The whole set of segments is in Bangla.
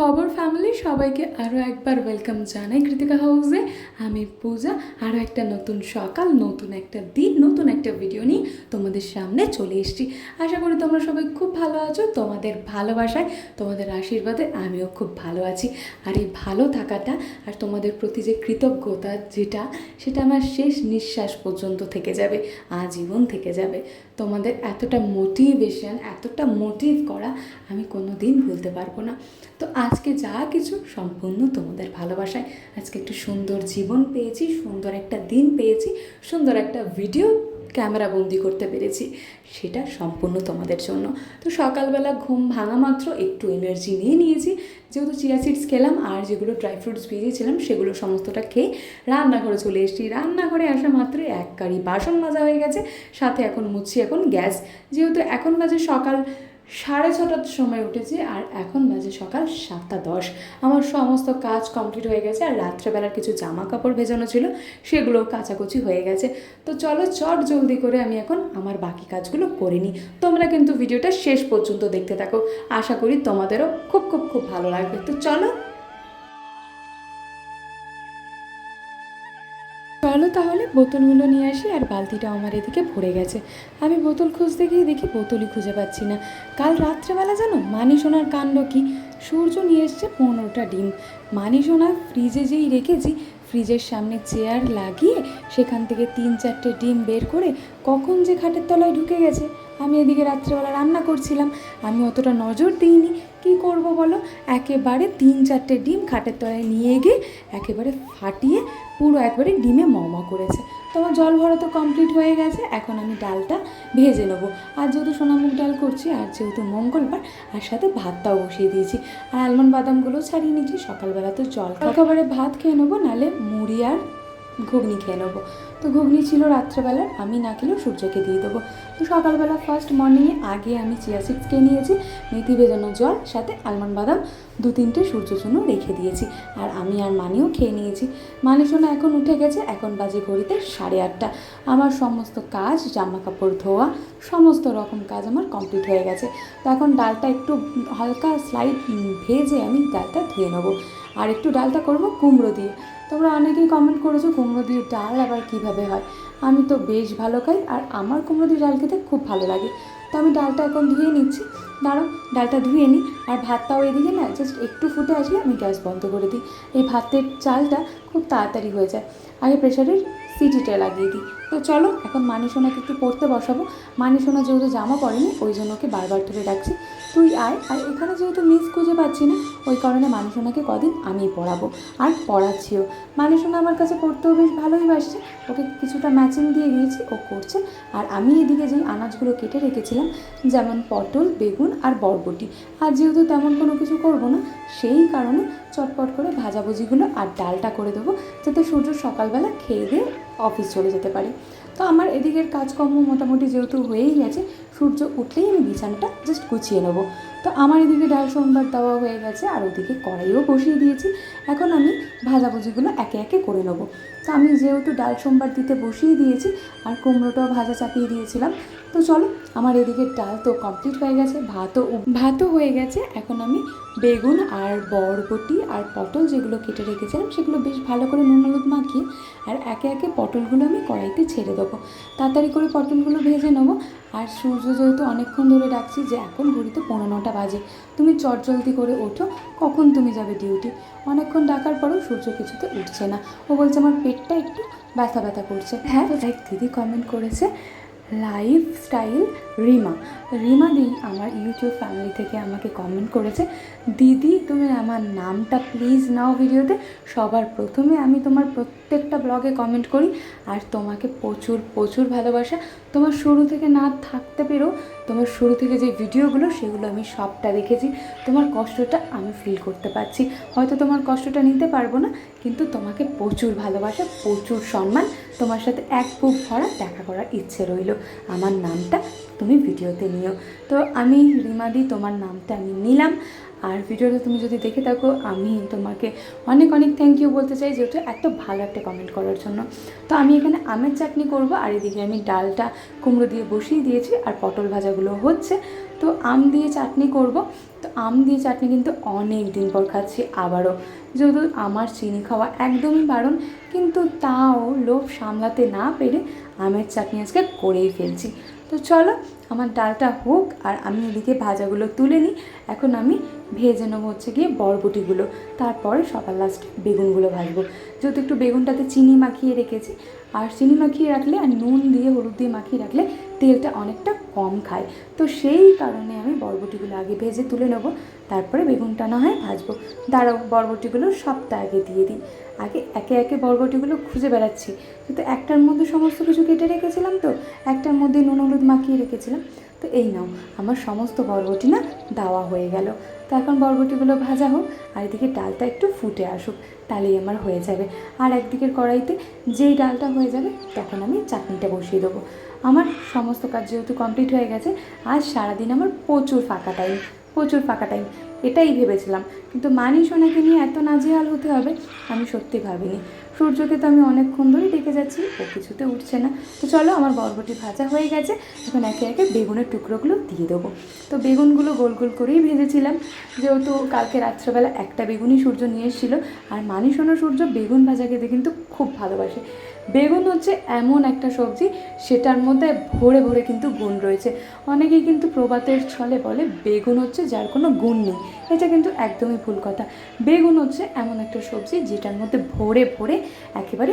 খবর ফ্যামিলি সবাইকে আরও একবার ওয়েলকাম জানাই কৃতিকা হাউসে আমি পূজা আরও একটা নতুন সকাল, নতুন একটা দিন, নতুন একটা ভিডিও নিয়ে তোমাদের সামনে চলে এসেছি। আশা করি তোমরা সবাই খুব ভালো আছো, তোমাদের ভালোবাসায়, তোমাদের আশীর্বাদে আমিও খুব ভালো আছি। আর এই ভালো থাকাটা আর তোমাদের প্রতি যে কৃতজ্ঞতা যেটা, সেটা আমার শেষ নিঃশ্বাস পর্যন্ত থেকে যাবে, আজীবন থেকে যাবে। তোমাদের এতটা মোটিভেশন এতটা মোটিভ করা আমি কোনো দিন ভুলতে পারব না। তো আজকে যা কিছু সম্পূর্ণ তোমাদের ভালোবাসায়। আজকে একটু সুন্দর জীবন পেয়েছি, সুন্দর একটা দিন পেয়েছি, সুন্দর একটা ভিডিও ক্যামেরা বন্দি করতে পেরেছি। সেটা সম্পূর্ণ তোমাদের জন্য। তো সকালবেলা ঘুম ভাঙা মাত্র একটু এনার্জি নিয়ে নিয়েছি। যেহেতু চিয়া সিডস খেলাম, আর যেগুলো ড্রাই ফ্রুটস ভিজিয়েছিলাম, সেগুলো সমস্তটা খেয়ে রান্নাঘরে চলে এসেছি। রান্নাঘরে আসা মাত্রই এক কারি বাসন মাজা হয়ে গেছে, সাথে এখন মুছছি এখন গ্যাস। যেহেতু এখন বাজে সকাল সাড়ে ছটার সময় উঠেছি আর এখন বাজে সকাল সাতটা দশ। আমার সমস্ত কাজ কমপ্লিট হয়ে গেছে আর রাত্রেবেলার কিছু জামা কাপড় ভেজানো ছিল, সেগুলো কাচাকুচি হয়ে গেছে। তো চলো চট জলদি করে আমি এখন আমার বাকি কাজগুলো করে নিই। তোমরা কিন্তু ভিডিওটা শেষ পর্যন্ত দেখতে থাকো। আশা করি তোমাদেরও খুব খুব খুব ভালো লাগবে। তো চলো চলো তাহলে, বোতলগুলো নিয়ে আসি আর বালতিটা আমার এদিকে ভরে গেছে। আমি বোতল খুঁজতে গিয়ে দেখি বোতলই খুঁজে পাচ্ছি না। কাল রাত্রেবেলা জানো, মানি সোনার কাণ্ড কি? সূর্য নিয়ে এসছে পনেরোটা ডিম। মানি সোনা ফ্রিজে যেই রেখেছি, ফ্রিজের সামনে চেয়ার লাগিয়ে সেখান থেকে তিন চারটে ডিম বের করে কখন যে খাটের তলায় ঢুকে গেছে আমি এদিকে রাত্রেবেলা রান্না করছিলাম। আমি অতটা নজর দিইনি। কি করব বলো? একেবারে তিন চারটে ডিম খাটের তলায় নিয়ে গিয়ে একেবারে ফাটিয়ে পুরো একবারে ডিমে মম করেছে। তো আমার জল ভরা তো কমপ্লিট হয়ে গেছে। এখন আমি ডালটা ভেজে নেব। আর যেহেতু সোনামুখ ডাল করছি আর যেহেতু মঙ্গলবার আর সাথে ভাতটাও বসিয়ে দিয়েছি। আর আলমন্ড বাদামগুলো ছাড়িয়ে নিয়েছি। সকালবেলা তো জল একেবারে ভাত খেয়ে নেব নালে মুড়ি আর ঘুগনি খেয়ে নেব। তো ঘুগনি ছিল রাত্রেবেলার, আমি না খেলেও সূর্যকে দিয়ে দেবো। তো সকালবেলা ফার্স্ট মর্নিংয়ে আগে আমি চিয়া সিডস খেয়ে নিয়েছি, মেথি ভেজানো জল, সাথে আলমন্ড বাদাম, দু তিনটে সূর্যের জন্য রেখে দিয়েছি। আর আমি আর মানিও খেয়ে নিয়েছি। মানি শোনা এখন উঠে গেছে, এখন বাজে ঘড়িতে সাড়ে আটটা। আমার সমস্ত কাজ জামা কাপড় ধোয়া, সমস্ত রকম কাজ আমার কমপ্লিট হয়ে গেছে। তো এখন ডালটা একটু হালকা স্লাইড ভেজে আমি ডালটা ধুয়ে নেব। আর একটু ডালটা করব কুমড়ো দিয়ে। তোমরা অনেকেই কমেন্ট করেছ কুমড়ো দিয়ে ডাল আবার কীভাবে হয়। আমি তো বেশ ভালো খাই আর আমার কুমড়ো দিয়ে ডাল খেতে খুব ভালো লাগে। তো আমি ডালটা এখন ধুয়ে নিচ্ছি। দাঁড়ো ডালটা ধুয়ে নিই আর ভাতটাও এদিকে না জাস্ট একটু ফুটে আসলে আমি গ্যাস বন্ধ করে দিই। এই ভাতের চালটা খুব তাড়াতাড়ি হয়ে যায়। আগে প্রেশারের সিটিটা লাগিয়ে দিই। তো চলো, এখন মানি সোনাকে একটু পড়তে বসাবো। মানি সোনা যেহেতু জামা পড়েনি ওই জন্য ওকে বারবার ধরে ডাকছি। তুই আয়, আর এখানে যেহেতু মিস খুঁজে পাচ্ছি না, ওই কারণে মানি সোনাকে কদিন আমি পড়াবো, আর পড়াচ্ছিও। মানি সোনা আমার কাছে পড়তেও বেশ ভালোই বাসছে। ওকে কিছুটা ম্যাচিং দিয়ে দিয়েছি ও করছে। আর আমি এদিকে যেই আনাজগুলো কেটে রেখেছিলাম, যেমন পটল, বেগুন আর বরবটি। আর যেহেতু তেমন কোনো কিছু করব না, সেই কারণে চটপট করে ভাজাভুজিগুলো আর ডালটা করে দেবো, যাতে সূর্য সকালবেলা খেয়ে দিয়ে অফিস চলে যেতে পারি। তো আমার এদিকের কাজকর্ম মোটামুটি যেহেতু হয়েই গেছে সূর্য উঠলেই আমি বিছানাটা জাস্ট গুছিয়ে নেব। তো আমার এদিকে ডাল সোমবার দেওয়া হয়ে গেছে, আর ওদিকে কড়াইও বসিয়ে দিয়েছি। এখন আমি ভাজাভুজিগুলো একে একে করে নেব। তো আমি যেহেতু ডাল সোমবার দিতে বসিয়ে দিয়েছি, আর কুমড়োটাও ভাজা চাপিয়ে দিয়েছিলাম, তো চলো আমার এদিকে ডাল তো কমপ্লিট হয়ে গেছে, ভাতও ভাতও হয়ে গেছে। এখন আমি বেগুন আর বরবটি আর পটল যেগুলো কেটে রেখেছিলাম, সেগুলো বেশ ভালো করে নুন হলুদ মাখিয়ে, আর একে একে পটলগুলো আমি কড়াইতে ছেড়ে দেবো। তাড়াতাড়ি করে পটলগুলো ভেজে নেব, আর সূর্য যেহেতু অনেকক্ষণ ধরে ডাকছি যে, এখন ঘড়িতে পনেরো নটা বাজে। তুমি চটজলদি করে ওঠো। কখন তুমি যাবে ডিউটি অনেকক্ষণ ডাকার পরেও সূর্য কিছুতে উঠছে না। ও বলছে, আমার পেটটা একটু ব্যথা ব্যথা করছে। হ্যাঁ এক দিদি কমেন্ট করেছে লাইফ স্টাইল রিমা। রিমা দি আমার ইউটিউব ফ্যামিলি থেকে আমাকে কমেন্ট করেছে, দিদি, তুমি আমার নামটা প্লিজ নাও ভিডিওতে সবার প্রথমে আমি তোমার প্রত্যেকটা ব্লগে কমেন্ট করি। আর তোমাকে প্রচুর প্রচুর ভালোবাসা। তোমার শুরু থেকে না থাকতে পেরেও তোমার শুরু থেকে যে ভিডিওগুলো সেগুলো আমি সবটা দেখেছি। তোমার কষ্টটা আমি ফিল করতে পারছি। হয়তো তোমার কষ্টটা নিতে পারব না, কিন্তু তোমাকে প্রচুর ভালোবাসা, প্রচুর সম্মান, তোমার সাথে এক বুক ভরা দেখা করার ইচ্ছে রইল। আমার নামটা তুমি ভিডিওতে নিও। তো আমি রিমাদি তোমার নামটা আমি নিলাম। আর ভিডিওটা তুমি যদি দেখে থাকো, আমি তোমাকে অনেক অনেক থ্যাংক ইউ বলতে চাই যেহেতু এত ভালো একটা কমেন্ট করার জন্য। তো আমি এখানে আমের চাটনি করব, আর এদিকে আমি ডালটা কুমড়ো দিয়ে বসিয়ে দিয়েছি, আর পটল ভাজাগুলো হচ্ছে। তো আম দিয়ে চাটনি করব। তো আম দিয়ে চাটনি কিন্তু অনেক দিন পর খাচ্ছি আবারও। যেহেতু আমার চিনি খাওয়া একদমই বারণ, কিন্তু তাও লোভ সামলাতে না পেরে আমের চাটনি আজকে করেই ফেলছি। তো চলো, আমার ডালটা হোক, আর আমি এদিকে ভাজাগুলো তুলে নিই। এখন আমি ভেজে নেব হচ্ছে গিয়ে বরবটিগুলো। তারপরে সবার লাস্টে বেগুনগুলো ভাজবো। যেহেতু একটু বেগুনটাতে চিনি মাখিয়ে রেখেছি, আর চিনি মাখিয়ে রাখলে আর নুন দিয়ে হলুদ দিয়ে মাখিয়ে রাখলে তেলটা অনেকটা কম খায়। তো সেই কারণে আমি বরবটিগুলো আগে ভেজে তুলে নেব, তারপরে বেগুনটা না হয় ভাজবো। দাঁড়াও, বরবটিগুলো সবটা আগে দিয়ে দিই। আগে একে একে বরবটিগুলো খুঁজে বেড়াচ্ছি। কিন্তু একটার মধ্যে সমস্ত কিছু কেটে রেখেছিলাম তো, একটার মধ্যে নুন হলুদ মাখিয়ে রেখেছিলাম। তো এই নাও, আমার সমস্ত বরবটি না দেওয়া হয়ে গেল। তো এখন বরবটিগুলো ভাজা হোক, আর এদিকে ডালটা একটু ফুটে আসুক, তাহলেই আমার হয়ে যাবে। আর একদিকের কড়াইতে যেই ডালটা হয়ে যাবে, তখন আমি চাটনিটা বসিয়ে দেবো। আমার সমস্ত কাজ যেহেতু কমপ্লিট হয়ে গেছে, আজ সারাদিন আমার প্রচুর ফাঁকা টাইম, প্রচুর ফাঁকা টাইম, এটাই ভেবেছিলাম। কিন্তু মানি সোনাকে নিয়ে এত নাজেহাল হতে হবে, আমি সত্যি ভাবিনি। সূর্যকে তো আমি অনেকক্ষণ ধরেই ডেকে যাচ্ছি, ও কিছুতে উঠছে না। তো চলো, আমার বরবটি ভাজা হয়ে গেছে। এখন একে একে বেগুনের টুকরোগুলো দিয়ে দেবো। তো বেগুনগুলো গোল গোল করেই ভেজেছিলাম। যেহেতু কালকে রাত্রেবেলা একটা বেগুনই সূর্য নিয়ে এসেছিল, আর মানি সোনা সূর্য বেগুন ভাজাকে খেতে কিন্তু খুব ভালোবাসে। বেগুন হচ্ছে এমন একটা সবজি, সেটার মধ্যে ভরে ভরে কিন্তু গুণ রয়েছে। অনেকেই কিন্তু প্রবাতের ছলে বলে বেগুন হচ্ছে যার কোনো গুণ নেই। এটা কিন্তু একদমই ভুল কথা। বেগুন হচ্ছে এমন একটা সবজি যেটার মধ্যে ভরে ভরে একেবারে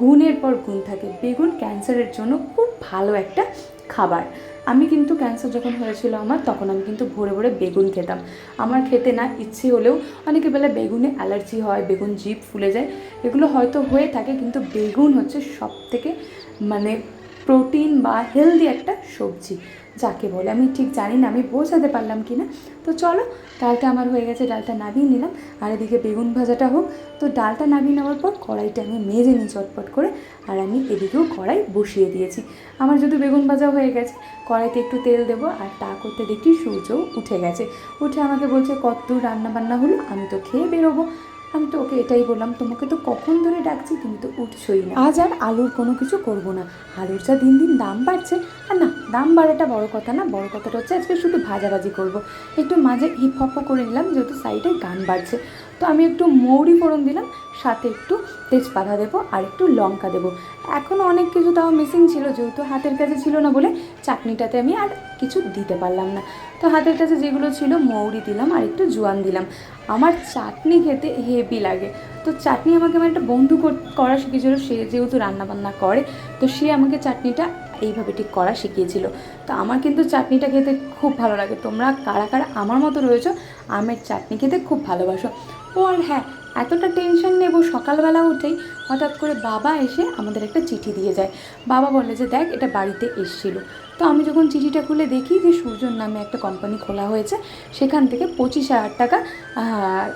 গুণের পর গুণ থাকে। বেগুন ক্যান্সারের জন্য খুব ভালো একটা খাবার। আমি কিন্তু ক্যান্সার যখন হয়েছিল আমার, তখন আমি কিন্তু ভোরে ভোরে বেগুন খেতাম। আমার খেতে না ইচ্ছে হলেও অনেকে বেলা বেগুনে অ্যালার্জি হয়, বেগুন জিভ ফুলে যায়। এগুলো হয়তো হয়ে থাকে, কিন্তু বেগুন হচ্ছে সব থেকে মানে প্রোটিন বা হেলদি একটা সবজি। যাকে বলে, আমি ঠিক জানি না, আমি বোঝাতে পারলাম কি না। তো চলো, ডালটা আমার হয়ে গেছে, ডালটা নামিয়ে নিলাম। আর এদিকে বেগুন ভাজাটা হোক। তো ডালটা নামিয়ে নেওয়ার পর কড়াইটা আমি মেজে নিই চটপট করে। আর আমি এদিকেও কড়াই বসিয়ে দিয়েছি। আমার যদি বেগুন ভাজা হয়ে গেছে, কড়াইতে একটু তেল দেবো। আর তা করতে দেখি সূর্যও উঠে গেছে। উঠে আমাকে বলছে, কত রান্না বান্না হলো, আমি তো খেয়ে বেরোবো। আমি তো ওকে এটাই বললাম, তোমাকে তো কখন ধরে ডাকছি তুমি তো উঠছই না। আজ আর আলুর কোনো কিছু করব না। আলুর যা দিন দিন দাম বাড়ছে, আর না, দাম বাড়াটা বড় কথা না, বড় কথাটা হচ্ছে আজকে শুধু ভাজাভাজি করব। একটু মাঝে হিপ হপ করে নিলাম, যেহেতু সাইডে গান বাড়ছে তো আমি একটু মৌরি ফোড়ন দিলাম, সাথে একটু তেজপাতা দেবো আর একটু লঙ্কা দেবো। এখনও অনেক কিছু তাও মিসিং ছিল, যেহেতু হাতের কাছে ছিল না বলে চাটনিটাতে আমি আর কিছু দিতে পারলাম না। তো হাতের কাছে যেগুলো ছিল, মৌরি দিলাম আর একটু জোয়ান দিলাম। আমার চাটনি খেতে হেভি লাগে। তো চাটনি আমাকে আমার একটা বন্ধু কর- শিখিয়েছিল, সে যেহেতু রান্নাবান্না করে, তো সে আমাকে চাটনিটা এইভাবে ঠিক করা শিখিয়েছিল। তো আমার কিন্তু চাটনিটা খেতে খুব ভালো লাগে। তোমরা কারা কারা আমার মতো রয়েছো, আমের চাটনি খেতে খুব ভালোবাসো। ও আর হ্যাঁ এতটা টেনশন নেব সকালবেলা উঠেই। হঠাৎ করে বাবা এসে আমাদের একটা চিঠি দিয়ে যায়। বাবা বলে যে, দেখ, এটা বাড়িতে এসছিল। তো আমি যখন চিঠিটা খুলে দেখি যে, সূর্যর নামে একটা কোম্পানি খোলা হয়েছে। সেখান থেকে পঁচিশ হাজার টাকা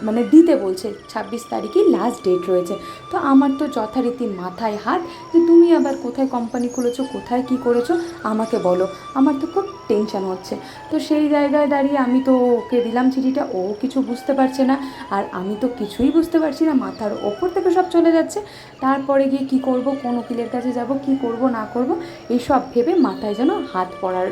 মানে দিতে বলছে। ছাব্বিশ তারিখই লাস্ট ডেট রয়েছে। তো আমার তো যথারীতি মাথায় হাত যে, তুমি আবার কোথায় কোম্পানি খুলেছো? কোথায় কি করেছ? আমাকে বলো। আমার তো খুব টেনশন হচ্ছে। তো সেই জায়গায় দাঁড়িয়ে আমি তো ওকে দিলাম চিঠিটা। ও কিছু বুঝতে পারছে না। আর আমি তো কিছুই বুঝতে পারছি না। মাথার ওপর থেকে সব চলে যাচ্ছে। তারপরে গিয়ে কি করব, কোন উকিলের কাছে যাব, কি করব, না করব, এইসব ভেবে মাথায় যেন হাত পড়ার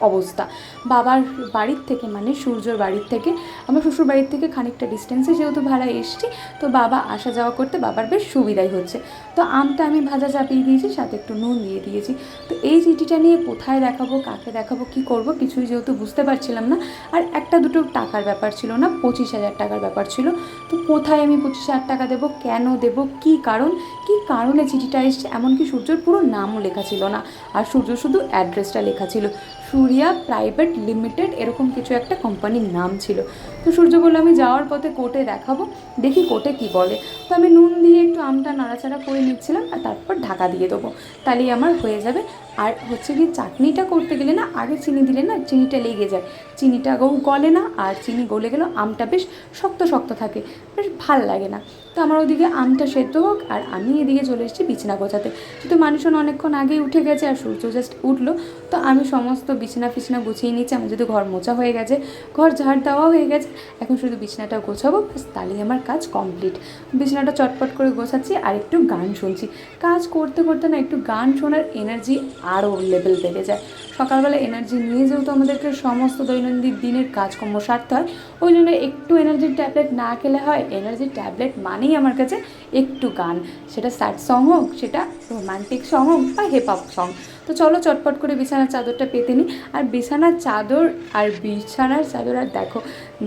অবস্থা। বাবার বাড়ির থেকে মানে সূর্যর বাড়ির থেকে, আমার শ্বশুর বাড়ির থেকে খানিকটা ডিস্টেন্সে যেহেতু ভাড়া এসছি, তো বাবা আসা যাওয়া করতে বাবার বেশ সুবিধাই হচ্ছে। তো আমটা আমি ভাজা চাপিয়ে দিয়েছি, সাথে একটু নুন দিয়ে দিয়েছি। তো এই চিঠিটা নিয়ে কোথায় দেখাবো, কাকে দেখাবো, কি করব, কিছুই যেহেতু বুঝতে পারছিলাম না। আর একটা দুটো টাকার ব্যাপার ছিল না, পঁচিশ হাজার টাকার ব্যাপার ছিল। তো কোথায় আমি পঁচিশ হাজার টাকা দেবো, কেন দেবো, কি কারণ, কি কারণে চিঠিটা এসছে, এমনকি সূর্যর পুরো নামও লেখা ছিল না। আর সূর্য শুধু অ্যাড্রেসটা লেখা ছিল। সূর্যা প্রাইভেট লিমিটেড এরকম কিছু একটা কোম্পানির নাম ছিল। তো সূর্য বলল আমি যাওয়ার পথে কোর্টে দেখাবো, দেখি কোর্টে কি বলে। তো আমি নুন দিয়ে একটু আমটা নাড়াচাড়া করে নিচ্ছিলাম আর তারপর ঢাকা দিয়ে দেবো। তাহলেই আমার হয়ে যাবে। আর হচ্ছে কি চাটনিটা করতে গেলে না, আগে চিনি দিলে না চিনিটা লেগে যায়। চিনিটা গলে না আর চিনি গলে গেলেও আমটা বেশ শক্ত শক্ত থাকে, বেশ ভালো লাগে না। তো আমার ওদিকে আমটা সেদ্ধ হোক আর আমি এদিকে চলে এসেছি বিছানা গোছাতে। যেহেতু মানুষজন অনেকক্ষণ আগেই উঠে গেছে আর সূর্য জাস্ট উঠল, তো আমি সমস্ত বিছানা ফিছনা গুছিয়ে নিচ্ছি। আমার যদি ঘর মোছা হয়ে গেছে, ঘর ঝাড় দেওয়া হয়ে গেছে। এখন শুধু বিছানাটা গোছাবো, ব্যাস তাহলেই আমার কাজ কমপ্লিট বিছানাটা চটপট করে গোছাচ্ছি আর একটু গান শুনছি। কাজ করতে করতে না একটু গান শোনার এনার্জি আরও লেভেল বেড়ে যায়। সকালবেলা এনার্জি নিয়ে যেহেতু আমাদেরকে সমস্ত দৈনন্দিন দিনের কাজকর্ম সারতে হয়, ওই জন্য একটু এনার্জির ট্যাবলেট না খেলে হয়। এনার্জির ট্যাবলেট মানেই আমার কাছে একটু গান। সেটা স্যাড সং হোক, সেটা রোমান্টিক সং হোক বা হিপ হপ সং তো চলো চটপট করে বিছানার চাদরটা পেতে নিই আর বিছানার চাদর আর বিছানার চাদর আর দেখো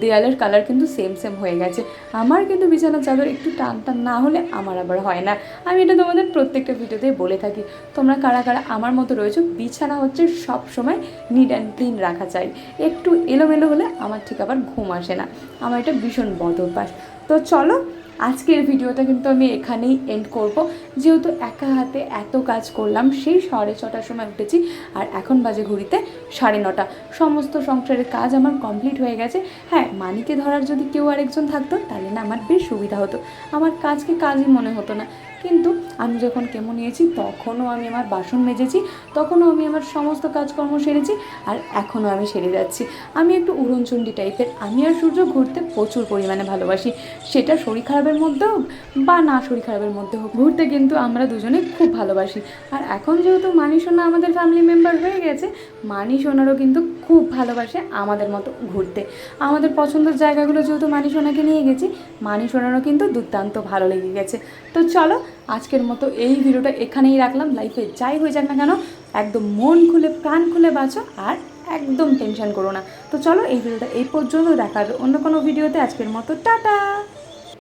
দেয়ালের কালার কিন্তু সেম সেম হয়ে গেছে। আমার কিন্তু বিছানার চাদর একটু টান টান না হলে আমার আবার হয় না। আমি এটা তোমাদের প্রত্যেকটা ভিডিওতে বলে থাকি। তোমরা কারা কারা আমার মতো রয়েছো, বিছানা হচ্ছে সব সময় নিট অ্যান্ড ক্লিন রাখা চাই। একটু এলোমেলো হলে আমার ঠিক আবার ঘুম আসে না। আমার এটা ভীষণ বদ অভ্যাস তো চলো আজকের ভিডিওটা কিন্তু আমি এখানেই এন্ড করব। যেহেতু একা হাতে এত কাজ করলাম, সেই সাড়ে ছটার সময় উঠেছি আর এখন বাজে ঘড়িতে সাড়ে নটা। সমস্ত সংসারের কাজ আমার কমপ্লিট হয়ে গেছে। হ্যাঁ মানিকে ধরার যদি কেউ আরেকজন থাকতো, তাহলে না আমার বেশ সুবিধা হতো। আমার কাজকে কাজই মনে হতো না। কিন্তু আমি যখন কেমন নিয়েছি তখনও আমি আমার বাসন মেজেছি, তখনও আমি আমার সমস্ত কাজকর্ম সেরেছি আর এখনও আমি সেরে যাচ্ছি। আমি একটু উড়নচণ্ডী টাইপের আমি আর সূর্য ঘুরতে প্রচুর পরিমাণে ভালোবাসি। সেটা শরীর খারাপের মধ্যে হোক বা না শরীর খারাপের মধ্যে হোক। ঘুরতে কিন্তু আমরা দুজনে খুব ভালোবাসি। আর এখন যেহেতু মানি সোনা আমাদের ফ্যামিলি মেম্বার হয়ে গেছে মানি সোনারও কিন্তু খুব ভালোবাসে আমাদের মতো ঘুরতে। আমাদের পছন্দের জায়গাগুলো যেহেতু মানি সোনাকে নিয়ে গেছি মানি সোনারও কিন্তু দুর্দান্ত ভালো লেগে গেছে। তো চলো, আজকের মতো এই ভিডিওটা এখানেই রাখলাম। লাইফে যাই হয়ে যাক না কেন, একদম মন খুলে, প্রাণ খুলে বাঁচো আর একদম টেনশন করো না। তো চলো, এই ভিডিওটা এই পর্যন্ত, দেখা হবে অন্য কোনো ভিডিওতে। আজকের মতো, টাটা!